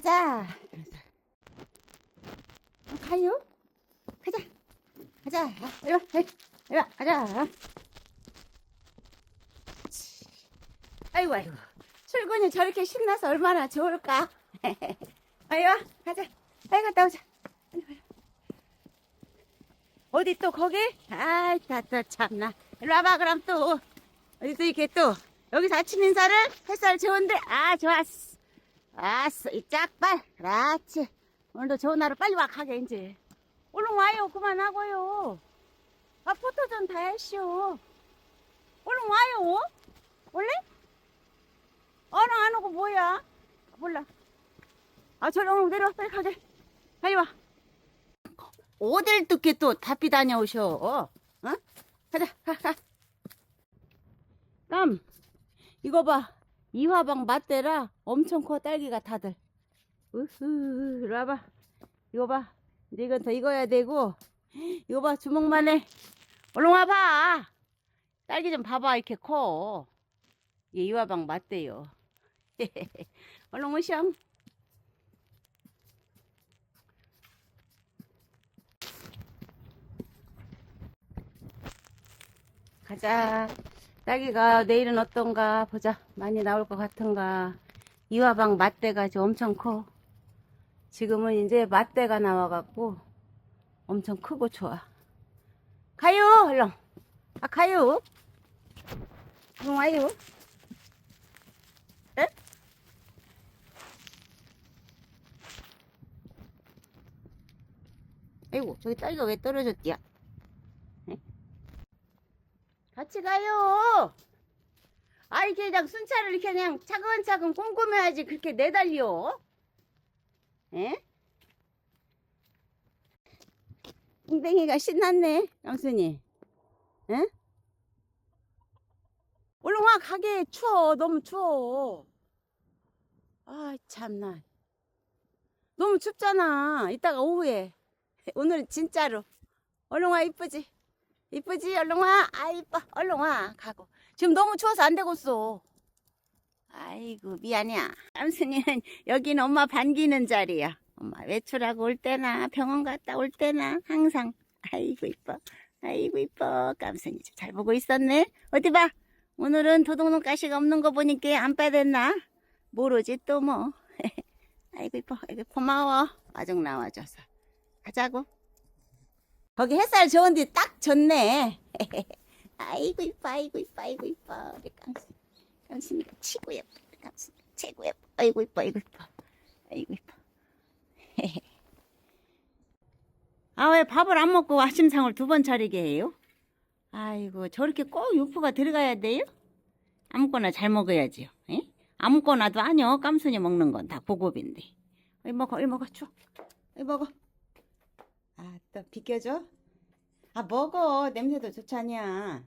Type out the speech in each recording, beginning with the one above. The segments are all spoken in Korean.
가자. 어, 가요? 가자. 가자. 이리 와, 이리 와, 가자. 치. 아이고, 아이고. 출근이 저렇게 신나서 얼마나 좋을까? 아이 와, 가자. 아이 갔다 오자. 어디 또 거기? 아이, 다, 또 참나. 이리 와봐, 그럼 또. 어디 또 이렇게 또. 여기서 아침 인사를? 햇살 좋은데? 아, 좋았어. 아싸, 이 짝발. 그렇지. 오늘도 좋은 하루 빨리 와, 가게, 이제. 얼른 와요, 그만하고요. 아, 포토 좀다 했쇼. 얼른 와요. 원래? 얼른 안 오고 뭐야? 몰라. 아, 저리 내려와, 빨리 가게. 빨리 와. 어딜 뜯게 또 답비 다녀오셔. 어? 가자, 가, 가. 깜, 이거 봐. 이 화방 맛대라 엄청 커, 딸기가 다들. 으흐, 이리 와봐. 이거 봐. 이제 이건 더 익어야 되고. 이거 봐, 주먹만 해. 얼른 와봐. 딸기 좀 봐봐, 이렇게 커. 이게 이화방 맛대요. 얼른 오셔. 가자. 딸기가 내일은 어떤가 보자. 많이 나올 것 같은가. 이화방 맛대가 지금 엄청 커. 지금은 이제 맛대가 나와갖고 엄청 크고 좋아. 가요, 얼른. 아, 가요. 얼른 와요. 에? 아이고, 저기 딸기가 왜 떨어졌디야? 에? 같이 가요. 아, 이렇게 그냥 순차를 이렇게 그냥 차근차근 꼼꼼해야지 그렇게 내달려. 에? 웅댕이가 신났네, 양순이. 에? 얼른 와, 가게 추워. 너무 추워. 아, 참나. 너무 춥잖아. 이따가 오후에. 오늘 진짜로. 얼른 와, 이쁘지? 이쁘지? 얼른 와. 아, 이뻐. 얼른 와. 가고. 지금 너무 추워서 안 되겠어. 아이고, 미안이야. 삼순이는 여기는 엄마 반기는 자리야. 엄마 외출하고 올 때나 병원 갔다 올 때나 항상. 아이고, 이뻐. 아이고, 이뻐. 깜순이 좀잘 보고 있었네. 어디 봐. 오늘은 도둑놈 가시가 없는 거 보니까 안 빼댔나? 모르지 또 뭐. 아이고, 이뻐. 아이고, 고마워. 마중 나와줘서. 가자고. 거기 햇살 좋은 데 딱 좋네. 아이고 이뻐 아이고 이뻐 아이고 이뻐. 우리 깡순 깡순이가 치고 예뻐 깡순이 최고 예뻐. 아이고 이뻐 아이고 이뻐. 아이고 이뻐. 아왜 밥을 안 먹고 아침상을 두 번 차리게 해요? 아이고 저렇게 꼭 육포가 들어가야 돼요? 아무거나 잘 먹어야지요. 에? 아무거나도 아니요. 깜순이 먹는 건 다 고급인데. 이 먹어 이 먹어. 줘 이 먹어 아또 비켜줘? 아 먹어. 냄새도 좋잖냐?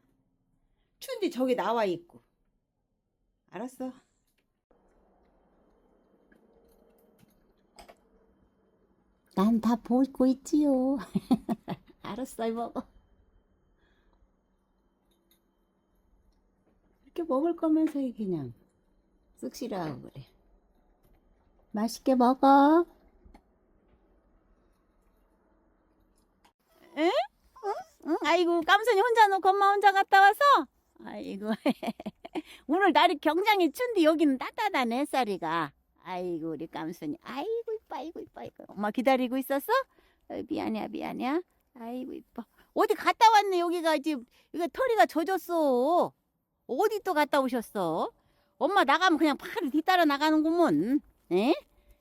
추운데 저기 나와 있고. 알았어. 난 다 보고 있지요. 알았어 이 먹어. 이렇게 먹을 거면서 그냥 쑥시라고 그래. 맛있게 먹어 응? 응? 아이고 깜순이 혼자 놓고 엄마 혼자 갔다 와서 아이고 오늘 날이 굉장히 춘데 여기는 따뜻하네 햇살이가 아이고 우리 깜순이 아이고 이뻐 아이고 이뻐 아이고 엄마 기다리고 있었어? 미안해 미안해 아이고 이뻐 어디 갔다 왔네 여기가 지금 이거 털이가 젖었어 어디 또 갔다 오셨어? 엄마 나가면 그냥 바로 뒤따라 나가는구먼 에?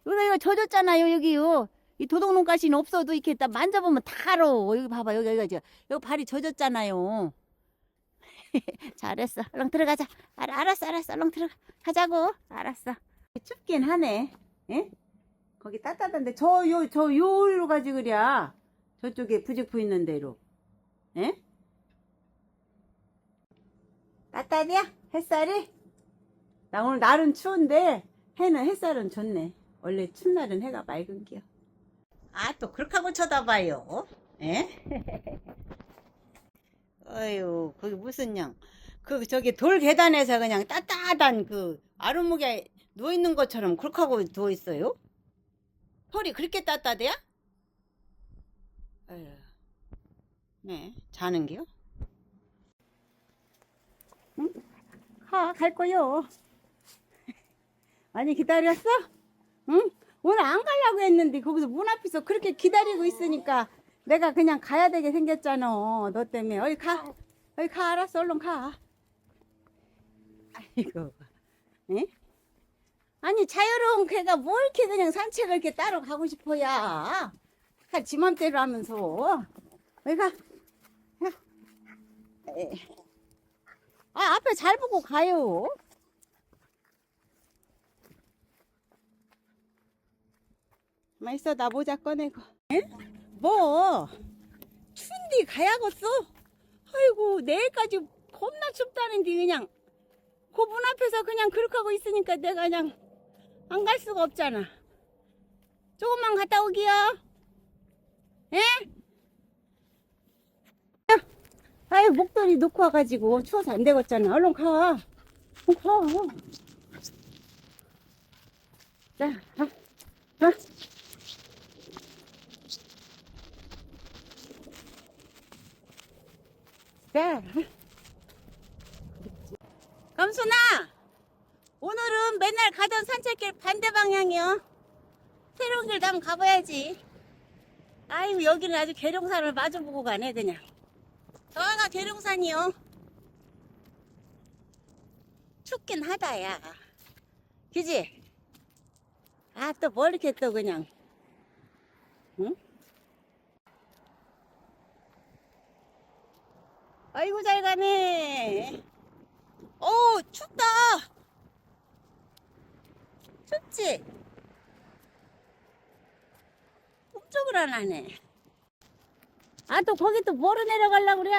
여기가 이거 젖었잖아요 여기요 이 도둑놈 가시는 없어도 이렇게 딱 만져보면 다 알아. 여기 봐봐. 여기, 여기, 여기, 여기 발이 젖었잖아요. 잘했어. 얼른 들어가자. 알, 알았어, 알았어. 얼른 들어가. 가자고. 알았어. 춥긴 하네. 예? 거기 따뜻한데, 저, 요, 저, 요로 가지, 그랴. 저쪽에 부직포 있는 대로. 예? 따뜻이야? 햇살이? 나 오늘 날은 추운데, 해는, 햇살은 좋네. 원래 춘 날은 해가 맑은 기요. 아, 또 그렇게 하고 쳐다봐요. 예? 어휴, 그게 무슨 양. 그, 저기 돌 계단에서 그냥 따뜻한 그 아루묵에 누워있는 것처럼 그렇게 하고 누워있어요? 털이 그렇게 따뜻하대요? 에휴. 네, 자는 게요? 응? 가, 갈 거요. 많이 기다렸어? 응? 오늘 안 가려고 했는데 거기서 문 앞에서 그렇게 기다리고 있으니까 내가 그냥 가야 되게 생겼잖아. 너 때문에. 어디 가. 어디 가. 알았어. 얼른 가. 아이고. 에? 아니 자유로운 개가 뭐 이렇게 그냥 산책을 이렇게 따로 가고 싶어야. 다 지 맘대로 하면서. 어디 가. 가. 에. 아 앞에 잘 보고 가요. 가만 있어 나 모자 꺼내고 에? 뭐 춘디 가야겠어 아이고 내일까지 겁나 춥다는데 그냥 그 문 앞에서 그냥 그렇게 하고 있으니까 내가 그냥 안 갈 수가 없잖아 조금만 갔다 오기요 에? 아유 목도리 놓고 와가지고 추워서 안 되겠잖아 얼른 가 어, 가. 자, 가. 가. 네. 감순아, 오늘은 맨날 가던 산책길 반대 방향이요. 새로운 길도 한번 가봐야지. 아이고 여기는 아주 계룡산을 마주보고 가네 그냥. 저가 계룡산이요. 춥긴 하다 야. 그지? 아또뭐 이렇게 또 그냥. 응? 아이고 잘 가네. 오 춥다. 춥지? 깜짝을 안 하네. 아 또 거기 또 뭐로 내려가려고 그래?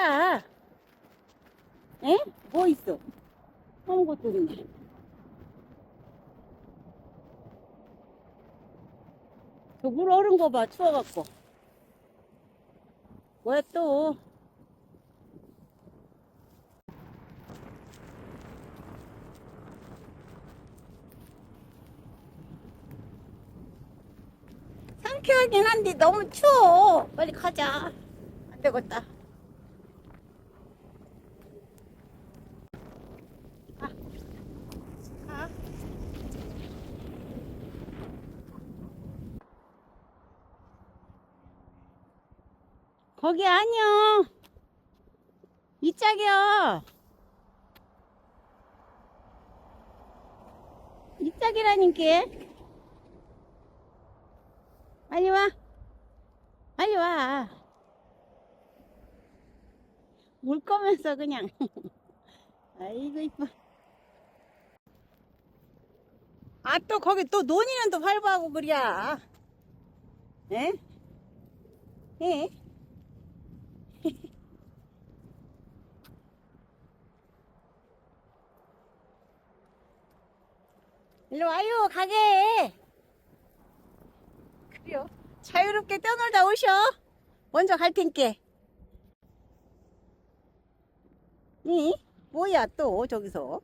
에? 뭐 있어? 아무것도 없네. 저물 얼은 거 봐, 추워갖고. 뭐야 또? 상쾌하긴 한데 너무 추워. 빨리 가자. 안 되겠다. 가. 가. 거기 아니야. 이 짝이야. 이 짝이라니까. 빨리 와. 빨리 와. 물 거면서 그냥. 아이고, 이뻐. 아, 또 거기 또 논이는 또 활보하고 그래야. 에? 에? 일로 와요, 가게. 그래요. 자유롭게 떠놀다 오셔. 먼저 갈 텐께. 이? 뭐야 또 저기서?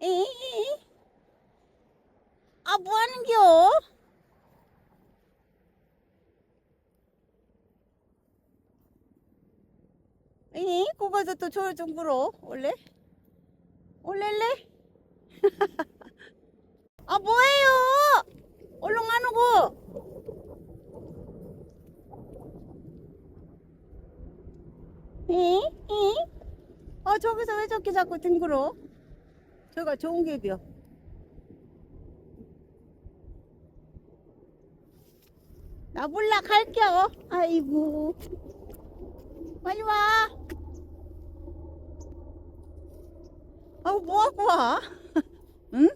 이? 아 뭐 하는겨? 이? 그거서 또좀 불어 원래? 올렐래? 아 뭐해요? 얼른 안 오고. 이? 이? 아 저기서 왜 저렇게 자꾸 뒹굴어? 저가 좋은 개비요. 나 몰라 갈게요. 아이고. 빨리 와. 아우 뭐하고 와? 응?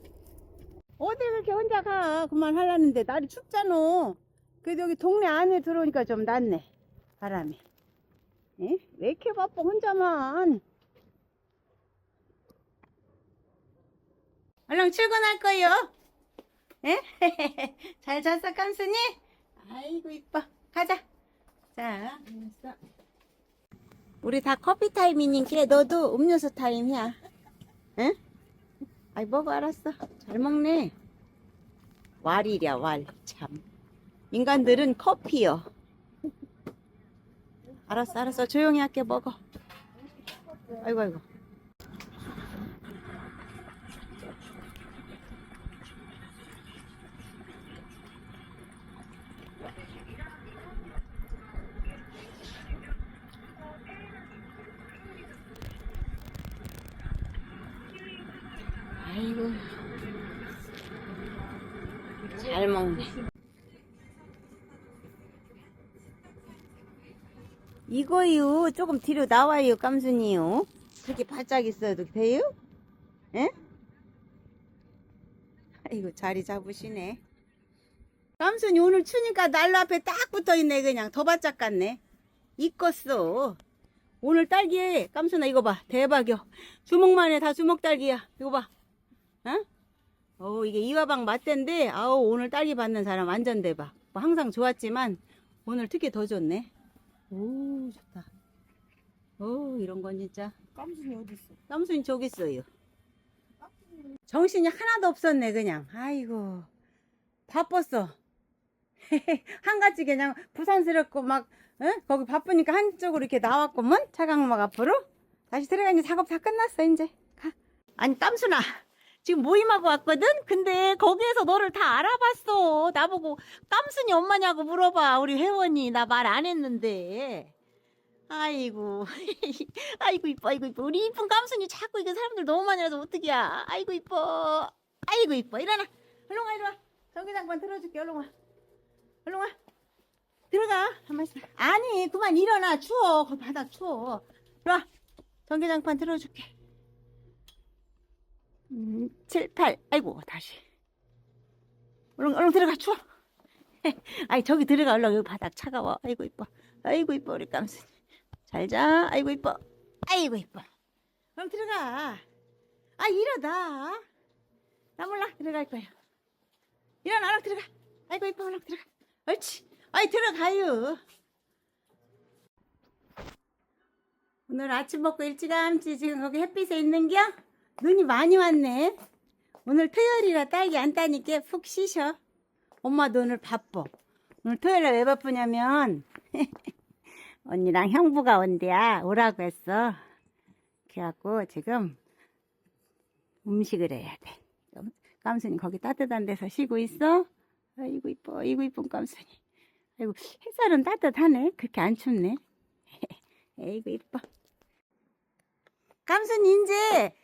어디 그렇게 혼자 가? 그만 하려는데 날이 춥잖아. 그래도 여기 동네 안에 들어오니까 좀 낫네. 바람이. 에? 왜 이렇게 바빠 혼자만? 얼른 출근할 거요. 에? 잘 잤어 깐순이? 아이고 이뻐. 가자. 자. 우리 다 커피 타임이니까 너도 음료수 타임이야. 응? 아이 먹어 알았어. 잘 먹네. 왈이랴 왈. 참. 인간들은 커피요. 알았어, 알았어. 조용히 할게 먹어. 아이고. 아이고. 잘 먹네. 이거요. 조금 뒤로 나와요, 깜순이요. 그렇게 바짝 있어도 돼요? 예? 아이고, 자리 잡으시네. 깜순이 오늘 추니까 난로 앞에 딱 붙어 있네, 그냥. 더 바짝 같네. 이뻤어. 오늘 딸기, 깜순아, 이거 봐. 대박이요. 주먹만에 다 주먹 딸기야. 이거 봐. 어? 어, 이게 이화방 맛대인데, 아우, 오늘 딸기 받는 사람 완전 대박. 뭐 항상 좋았지만, 오늘 특히 더 좋네. 오, 좋다. 오, 이런 건 진짜. 깜순이 어디 있어? 깜순이 저기 있어요. 정신이 하나도 없었네, 그냥. 아이고. 바빴어. 한가지 그냥 부산스럽고 막, 어? 거기 바쁘니까 한쪽으로 이렇게 나왔구먼? 차강막 앞으로? 다시 들어가, 이제 작업 다 끝났어, 이제. 가. 아니, 깜순아. 지금 모임하고 왔거든? 근데 거기에서 너를 다 알아봤어. 나보고 깜순이 엄마냐고 물어봐. 우리 회원이. 나 말 안 했는데. 아이고. 아이고, 이뻐, 아이고, 이뻐. 우리 이쁜 깜순이 자꾸 이게 사람들 너무 많이 와서 어떡이야. 아이고, 이뻐. 아이고, 이뻐. 일어나. 얼른 와, 이리 와. 전기장판 틀어줄게. 얼른 와. 얼른 와. 들어가. 한번 있어. 아니, 그만 일어나. 추워. 거기 바닥 추워. 이리 와. 전기장판 틀어줄게. 음, 7, 8. 아이고, 다시. 얼른, 얼른 들어가. 추워. 아이, 저기 들어가. 얼른 여기 바닥 차가워. 아이고, 이뻐. 아이고, 이뻐. 우리 깜순이. 잘 자. 아이고, 이뻐. 아이고, 이뻐. 그럼 들어가. 아, 이러다. 나 몰라. 들어갈 거야. 일어나, 얼른 들어가. 아이고, 이뻐. 얼른 들어가. 옳지. 아이, 들어가요. 오늘 아침 먹고 일찌감치 지금 거기 햇빛에 있는겨? 눈이 많이 왔네. 오늘 토요일이라 딸기 안 따니까 푹 쉬셔. 엄마도 오늘 바빠. 오늘 토요일에 왜 바쁘냐면 언니랑 형부가 온대야. 오라고 했어. 그래갖고 지금 음식을 해야 돼. 깜순이 거기 따뜻한 데서 쉬고 있어? 아이고 이뻐. 아이고 이쁜 깜순이. 아이고 햇살은 따뜻하네. 그렇게 안 춥네. 아이고 이뻐. 깜순이 이제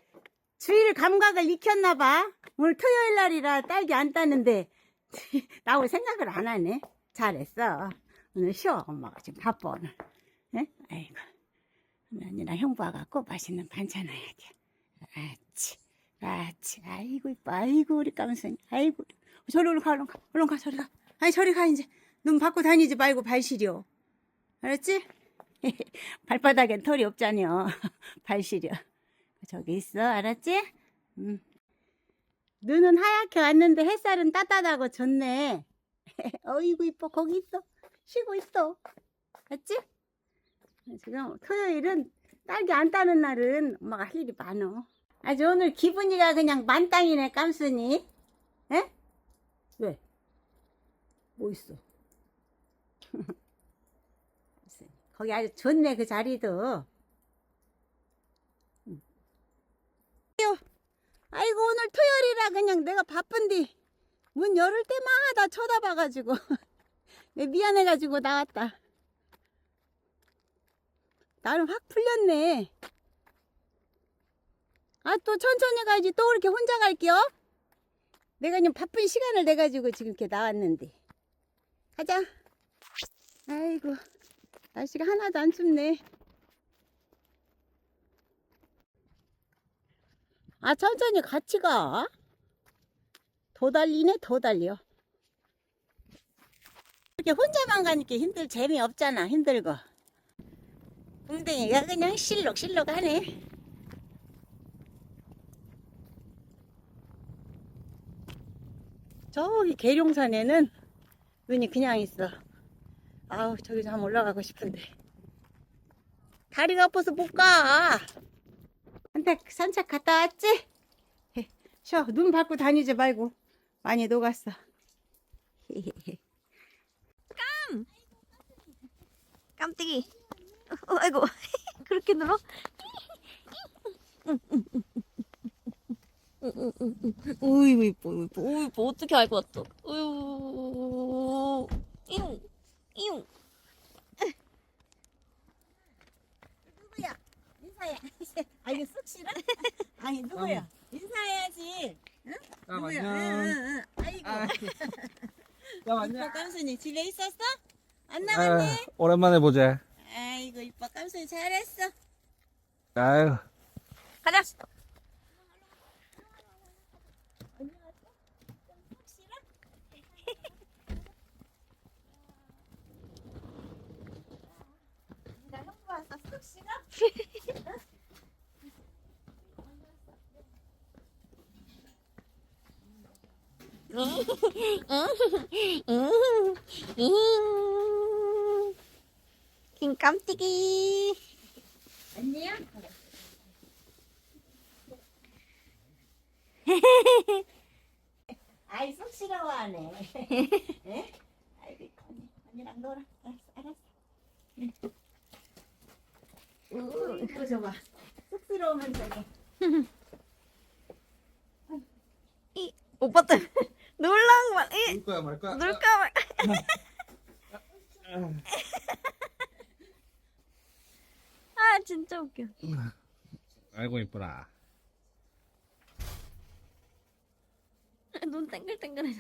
주일 감각을 익혔나 봐. 오늘 토요일 날이라 딸기 안 따는데 나올 생각을 안 하네. 잘했어. 오늘 쉬어. 엄마가 지금 바빠 오늘. 에? 아이고. 언니랑 형부 와갖고 맛있는 반찬 해야지. 아치, 아치. 아이고 이뻐. 아이고 우리 깜순이. 아이고. 저리 얼른 가, 얼른 가, 얼른 가, 저리 가. 아니 저리 가 이제. 눈 받고 다니지 말고 발 시려. 알았지? 발바닥엔 털이 없잖여. 발 시려. 저기 있어, 알았지? 응. 눈은 하얗게 왔는데 햇살은 따뜻하고 좋네. 어이구 이뻐 거기 있어. 쉬고 있어. 알았지? 지금 토요일은 딸기 안 따는 날은 엄마가 할 일이 많어. 아주 오늘 기분이가 그냥 만땅이네 깜순이. 에? 왜? 뭐 있어? 거기 아주 좋네 그 자리도. 아이고 오늘 토요일이라 그냥 내가 바쁜디. 문 열을 때마다 쳐다봐가지고. 내 미안해가지고 나왔다. 나는 확 풀렸네. 아 또 천천히 가야지. 또 그렇게 혼자 갈게요. 내가 그냥 바쁜 시간을 내가지고 지금 이렇게 나왔는데. 가자. 아이고 날씨가 하나도 안 춥네 아, 천천히 같이 가. 더 달리네, 더 달려. 이렇게 혼자만 가니까 힘들, 재미없잖아, 힘들고. 웅댕이가 그냥 실룩실룩 하네. 저기 계룡산에는 눈이 그냥 있어. 아우, 저기 좀 올라가고 싶은데. 다리가 아파서 못 가. 한테 산책 갔다 왔지? 쉬어. 눈 밟고 다니지 말고. 많이 녹았어. 깜찍이. 어, 아이고. 그렇게 눌러? 어이구 이뻐 이뻐 어이구 어떻게 알고 왔어 어이구 이용 이용 누구야? 인사해. 아 이거 쑥 싫어? 아니 누구야? 인사해야지. 아, 누구야? 안녕. 응, 응, 응. 아이고. 아, 야, 이뻐. 깜순이 집에 있었어? 안? 아, 오랜만에 보자. 아이고 이뻐 깜순이 잘했어. 아유, 가자 언니 왔어? 쑥 싫어? 나 형부 왔어 쑥 싫어? 긴 깜찍이 언니야? 아이 쑥 싫어하네. 에? 아이고 언니 언니랑 놀아. 알았어 알았어. 응. 이거 줘봐. 쑥스러우면 저기. 이 오빠 때문에 놀랑만 이놀 거야, 말 거야? 놀까 말까 아 진짜 웃겨 아이고, 이쁘라. 눈 땡글땡글해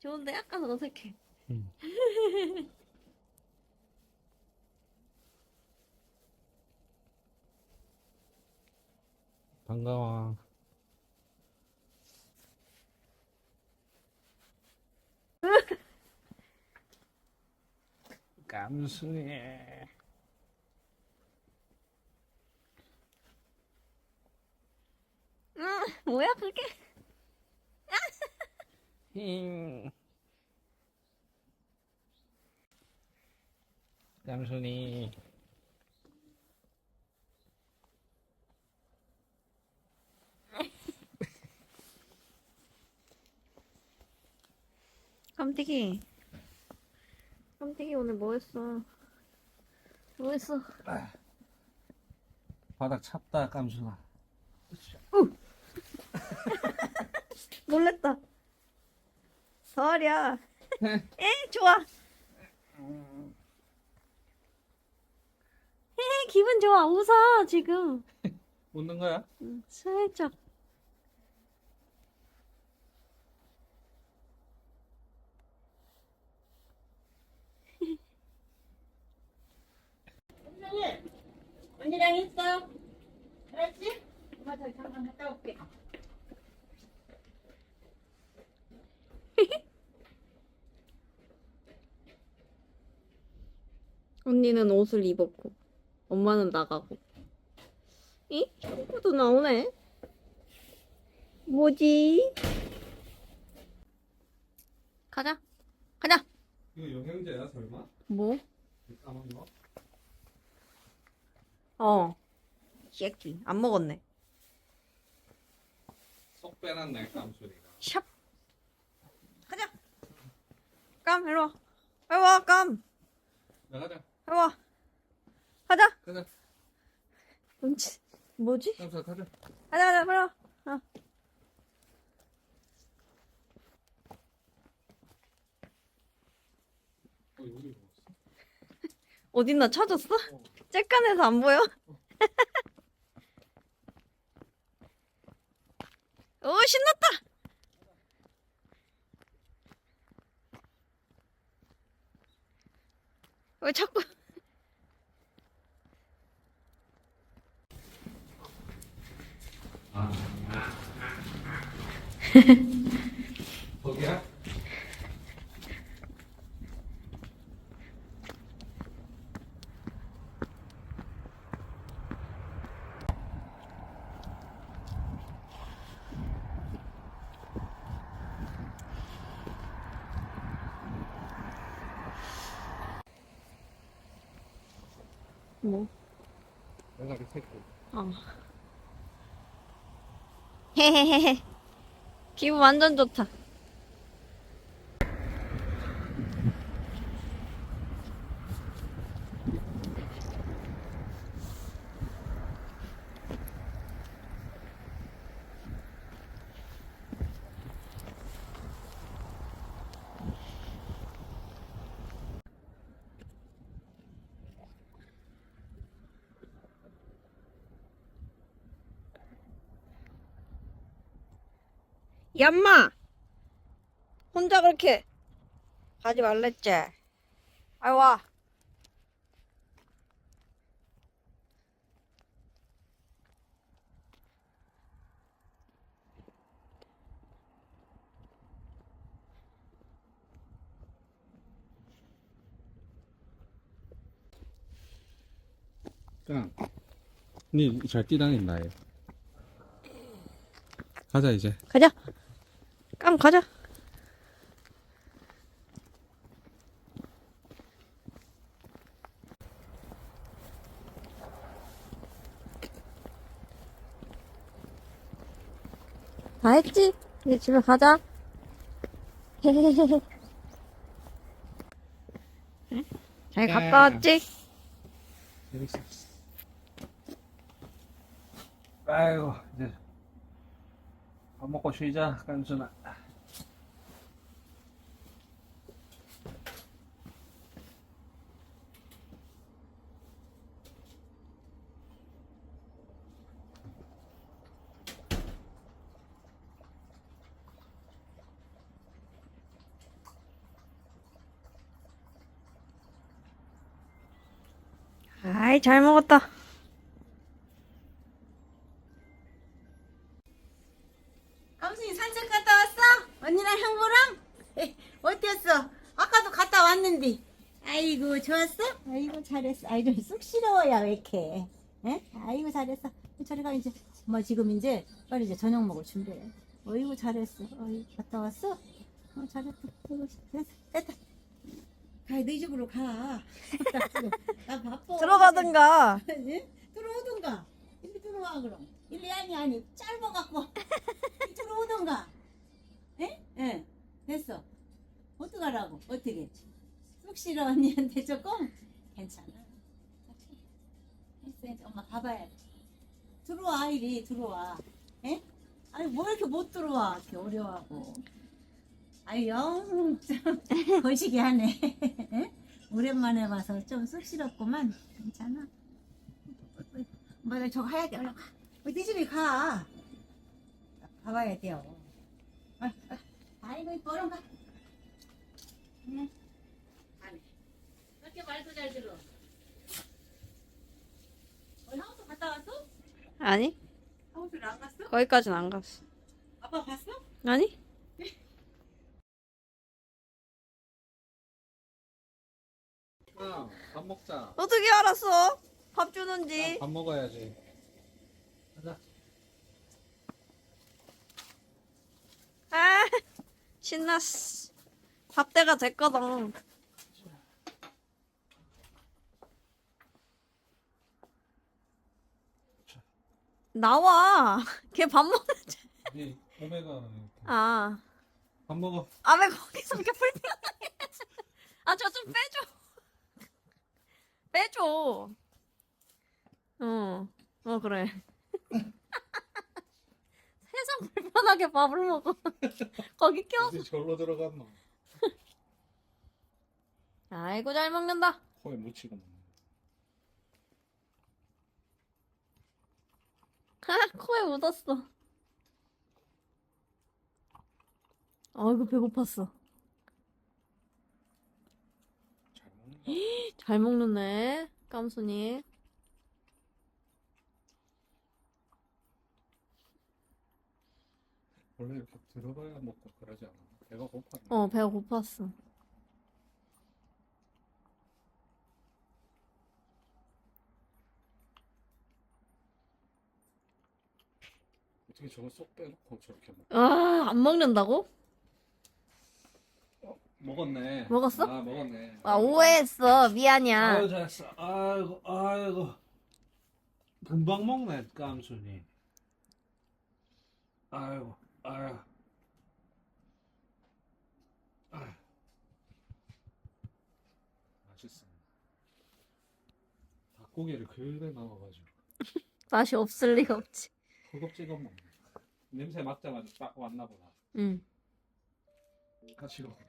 좋은데 약간 어색해 반가워. 깜순이. 응 뭐야 그게 힝. 깜순이. 깜찍이. 깜찍이 오늘 뭐 했어? 뭐 했어? 바닥 찼다, 깜순아. 놀랬다. 서리야. 에 좋아. 에 기분 좋아. 웃어 지금. 웃는 거야? 응, 살짝 언니 언니랑 있어. 알았지? 엄마 저기 잠깐 갔다 올게. 언니는 옷을 입었고 엄마는 나가고 이? 친구도 나오네 뭐지? 가자 가자 이거 영양제야, 설마? 뭐? 까만 거? 어 새끼 안 먹었네 쏙 빼놨네, 깜순이가. 샵 가자 깜 일로와 일로와 깜 나가자. 일로와 가자 가자. 뭔지 뭐지? 깜순아, 가자. 가자 가자 일로와 어. 어, 여기 먹었어. 어딨나 찾았어? 쬐깐해서 안 보여? 오 신났다 왜 자꾸 거기야? 뭐? 내가 이 새끼. 어. 헤헤헤헤 기분 완전 좋다 얌마! 혼자 그렇게 가지 말랬지? 아이 와. 깡. 니잘 뛰다닌다 얘. 가자 이제. 가자. 깡 가자. 다 했지? 이제 집에 가자. 헤헤헤헤. 잘 갔다 왔지? 재밌어. 아이고 이제 밥 먹고 쉬자 깐순아. 잘 먹었다. 아이고 좋았어? 아이고 잘했어. 아이고 쑥스러워야 왜 이렇게? 에? 아이고 잘했어. 저리 가 이제. 엄마 지금 이제 빨리 이제 저녁 먹을 준비해. 어이구 잘했어. 어이 갔다 왔어? 어 잘했다. 어이구, 됐어 됐다. 가 너희 집으로 가. 나 바빠. 들어가든가. 예? 들어오든가. 일리 들어와 그럼. 일리 아니 아니 짧아갖고 들어오든가. 예? 예. 됐어. 어떡하라고? 어떻게? 쑥 싫어 언니한테 조금 괜찮아. 이제 엄마 가봐야지. 들어와 이리 들어와. 예? 아니 뭐 이렇게 못 들어와? 이렇게 어려워하고. 아유 영좀 거시기 하네. 예? 오랜만에 와서 좀 쑥스럽구만. 괜찮아. 뭐야 저거 하얗게 얼른 가. 어디 집에 가. 가봐야 돼요. 아, 아, 아이고 이뻐 얼른 가. 응. 그렇게 말도 잘 들어. 어, 향수 갔다 왔어? 아니, 향수를 안 갔어? 거기까지는 안 갔어. 아빠 봤어? 아니? 깡. 밥 먹자. 어떻게 알았어? 밥 주는지. 밥 먹어야지. 가자. 아, 신났어. 밥때가 됐거든. 나와. 걔 밥 먹는지. 니 오메가 아. 밥 먹어. 아, 왜 거기서 이렇게 불편하게. 아, 저 좀 빼줘. 빼줘. 어, 어, 그래. 세상 불편하게 밥을 먹어. 거기 껴서. 어디 절로 들어갔노? 아이고, 잘 먹는다. 코에 묻히고 먹네. 코에 묻었어. 아이고, 배고팠어. 잘 먹는다. 잘 먹는네, 깜순이. 원래 이렇게 들어가야 먹고 그러지 않아? 배가 고파. 어, 배가 고팠어. 어떻게 저거 쏙 빼놓고 저렇게 먹? 아, 안 먹는다고? 먹었네. 먹었어? 아 먹었네. 아, 오해했어. 미안이야. 아유 잘했어. 아이고 아이고. 금방 먹네 깜순이. 아이고 아유. 아유. 맛있어. 닭고기를 그래 넣어가지고 맛이 없을 리가 없지. 허겁지겁 먹네. 냄새 맡자마자 딱 왔나 보다. 응. 같이 먹어.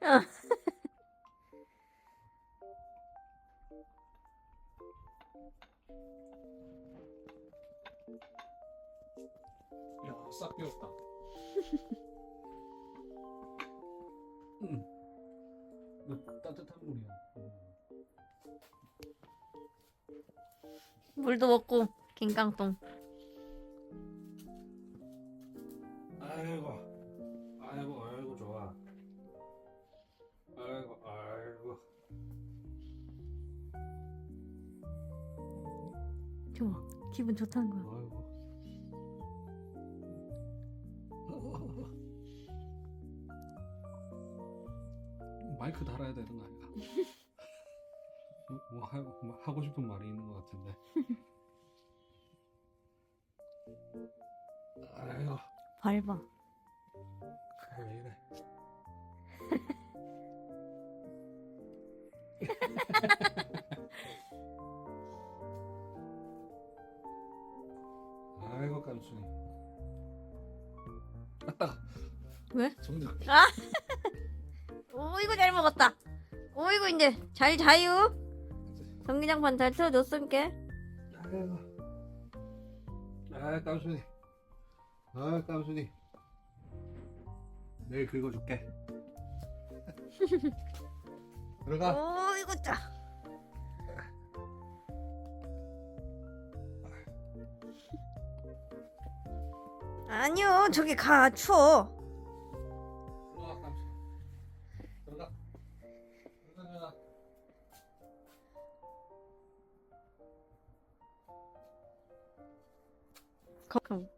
야, 싹 비웠다. 이거 따뜻한 물이야. 물도 먹고 갱깡똥. 아이고, 아이고, 아이고 좋아. 아이고, 아이고. 좋아. 기분 좋다는 거야. 아이고. 마이크 달아야 되는 거 아닌가? 뭐, 하, 뭐 하고 싶은 말이 있는 것 같은데. 아이고, 밟아. 왜 이래? 아이고 깜순이. 아따. 왜? 정작. 오이고 잘 먹었다. 오이고 이제 잘 자유. 전기장판 잘 틀어줬음께. 아이고. 아 깜순이. 아 깜순이. 내일 긁어줄게. 들어가. 오이고 짜. 아니요 저기 가 추워. 들어가 깜순이. 들어가. 들어가. 거- 그럼